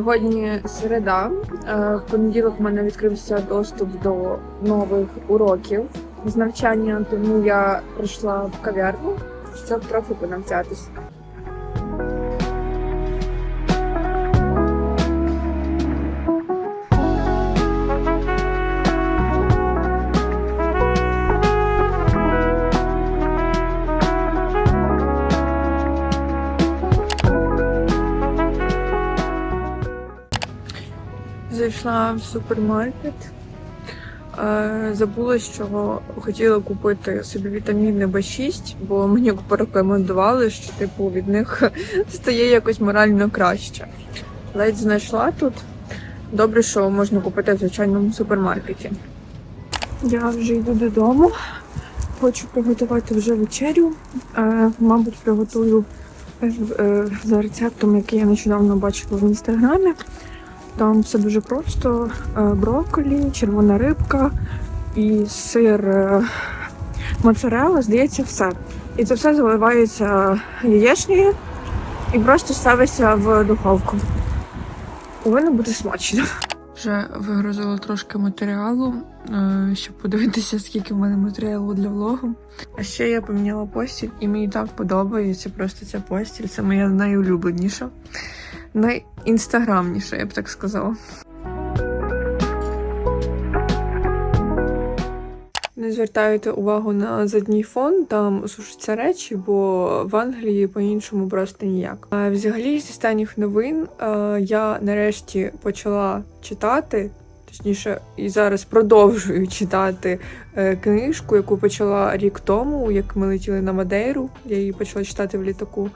Сьогодні середа. Е, В понеділок в мене відкрився доступ до нових уроків з навчання, тому я прийшла в кав'ярню, щоб трохи понавчатись. Зайшла в супермаркет. Е, Забула, що хотіла купити собі вітаміни В6, бо мені порекомендували, що типу від них стає якось морально краще. Ледь знайшла тут. Добре, що можна купити в звичайному супермаркеті. Я вже йду додому. Хочу приготувати вже вечерю. Е, мабуть, приготую е, за рецептом, який я нещодавно бачила в інстаграмі. Там все дуже просто: Е, брокколі, червона рибка і сир е, моцарелла, здається, все. І це все заливається яєчнею і просто ставиться в духовку. Повинно бути смачно. Вже вигрузила трошки матеріалу, е, щоб подивитися, скільки в мене матеріалу для влогу. А ще я поміняла постіль, і мені так подобається просто ця постіль. Це моя найулюбленіша, найінстаграмніша, я б так сказала. Не звертайте увагу на задній фон, там сушаться речі, бо в Англії по-іншому просто ніяк. А взагалі, з останніх новин е, я нарешті почала читати, точніше, і зараз продовжую читати е, книжку, яку почала рік тому, як ми летіли на Мадейру. Я її почала читати в літаку.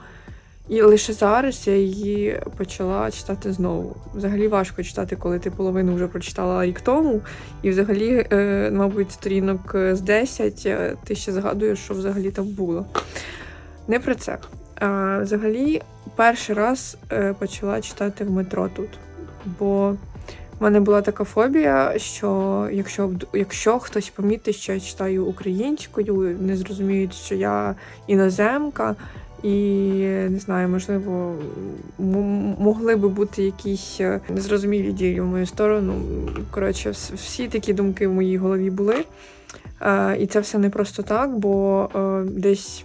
І лише зараз я її почала читати знову. Взагалі важко читати, коли ти половину вже прочитала рік тому. І взагалі, е, мабуть, сторінок з 10 е, ти ще згадуєш, що взагалі там було. Не про це. А, взагалі, перший раз е, почала читати в метро тут. Бо в мене була така фобія, що якщо, якщо хтось помітить, що я читаю українською, не зрозуміють, що я іноземка. І не знаю, можливо, могли би бути якісь е, незрозумілі дії в мою сторону. Коротше, всі такі думки в моїй голові були. Е, і це все не просто так, бо е, десь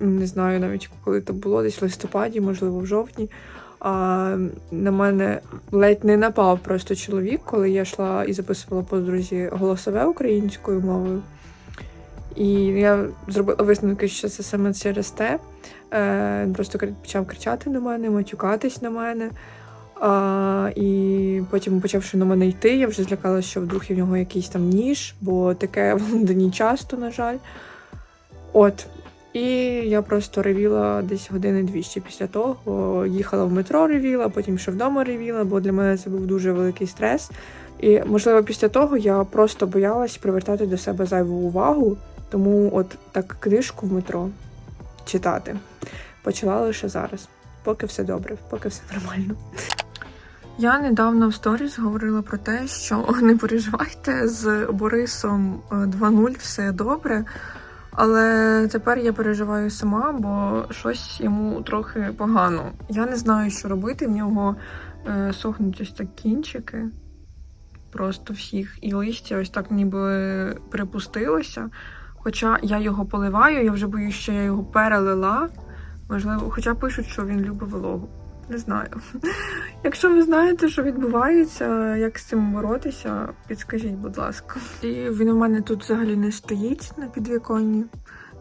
не знаю навіть коли це було, десь в листопаді, можливо, в жовтні. А на мене ледь не напав просто чоловік, коли я йшла і записувала подрузі голосове українською мовою. І я зробила висновки, що це саме через те. Е, просто кри- почав кричати на мене, матюкатись на мене. А, і потім, почавши на мене йти, я вже злякалася, що вдруг є в нього якийсь там ніж, бо таке в Лондоні часто, на жаль. От. І я просто ревіла десь години-дві ще після того. Їхала в метро, ревіла, потім ще вдома ревіла, бо для мене це був дуже великий стрес. І, можливо, після того я просто боялась привертати до себе зайву увагу, тому от так книжку в метро читати почала лише зараз, поки все добре, поки все нормально. Я недавно в сторіс говорила про те, що не переживайте з Борисом е, 2.0 все добре. Але тепер я переживаю сама, бо щось йому трохи погано. Я не знаю, що робити. В нього е, сохнуть ось так кінчики. Просто всіх. І листя ось так ніби припустилося. Хоча я його поливаю, я вже боюсь, що я його перелила. Можливо, хоча пишуть, що він любить вологу. Не знаю. Якщо ви знаєте, що відбувається, як з цим боротися, підскажіть, будь ласка. І він у мене тут взагалі не стоїть на підвіконні.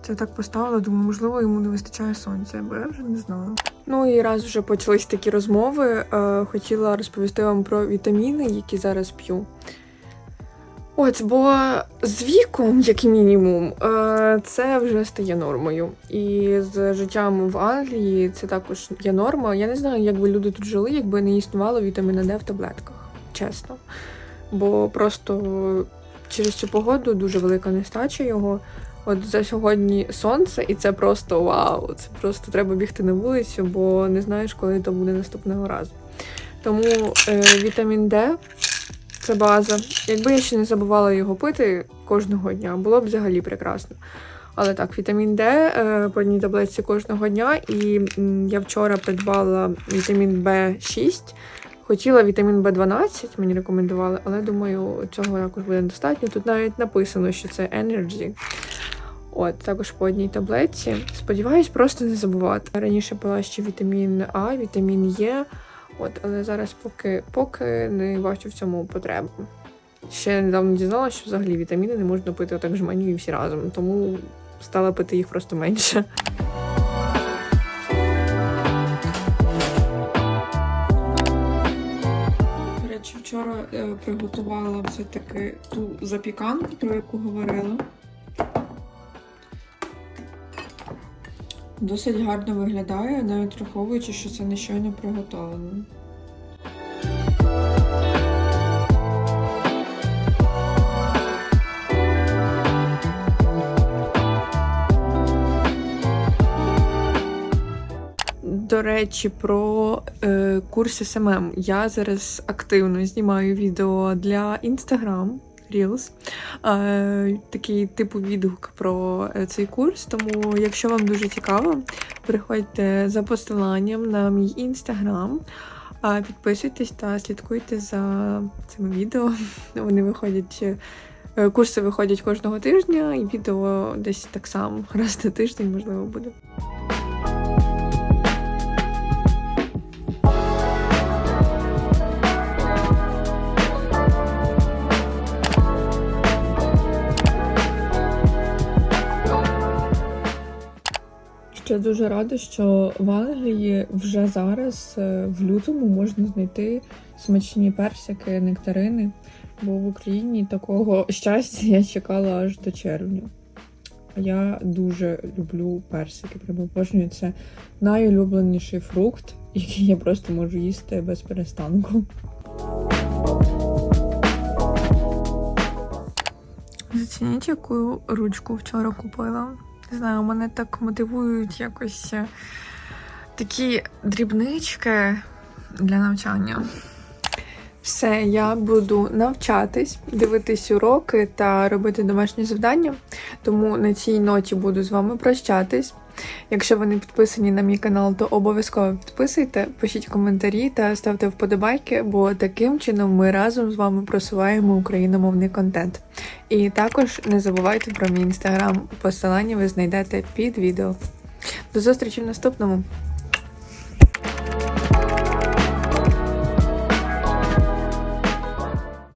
Це так поставила, думаю, можливо, йому не вистачає сонця, бо я вже не знаю. Ну і раз вже почались такі розмови, е, хотіла розповісти вам про вітаміни, які зараз п'ю. От, бо з віком, як мінімум, е, це вже стає нормою. І з життям в Англії це також є норма. Я не знаю, як би люди тут жили, якби не існувало вітаміна Д в таблетках. Чесно. Бо просто через цю погоду дуже велика нестача його. От за сьогодні сонце, і це просто вау! Це просто треба бігти на вулицю, бо не знаєш, коли то буде наступного разу. Тому е, вітамін Д це база. Якби я ще не забувала його пити кожного дня, було б взагалі прекрасно. Але так, вітамін Д е, по одній таблетці кожного дня. І я вчора придбала вітамін Б6. Хотіла вітамін Б12, мені рекомендували, але думаю, цього також буде достатньо. Тут навіть написано, що це Energy. От, також по одній таблетці. Сподіваюсь, просто не забувати. Раніше пила ще вітамін А, вітамін Е. От, але зараз поки, поки не бачу в цьому потреби. Ще недавно дізналася, що взагалі вітаміни не можна пити так жменю і всі разом, тому стала пити їх просто менше. До речі, вчора е, приготувала все-таки ту запіканку, про яку говорила. Досить гарно виглядає, навіть враховуючи, що це не щойно приготовлено. До речі, про е, курс СММ. Я зараз активно знімаю відео для Instagram Reels. Е, такий типу відгук про е, цей курс. Тому, якщо вам дуже цікаво, переходьте за посиланням на мій інстаграм. Підписуйтесь та слідкуйте за цими відео. Вони виходять. е, Курси виходять кожного тижня, і відео десь так само раз на тиждень, можливо, буде. Ще дуже рада, що в Англії вже зараз, е, в лютому, можна знайти смачні персики, нектарини. Бо в Україні такого щастя я чекала аж до червня. Я дуже люблю персики. Прямо обожнюю. Це найулюбленіший фрукт, який я просто можу їсти без перестанку. Зацініть, яку ручку вчора купила. Не знаю, мене так мотивують якось е, такі дрібнички для навчання. Все, я буду навчатись, дивитись уроки та робити домашні завдання. Тому на цій ноті буду з вами прощатись. Якщо ви не підписані на мій канал, то обов'язково підписуйте, пишіть коментарі та ставте вподобайки, бо таким чином ми разом з вами просуваємо україномовний контент. І також не забувайте про мій інстаграм. Посилання ви знайдете під відео. До зустрічі в наступному!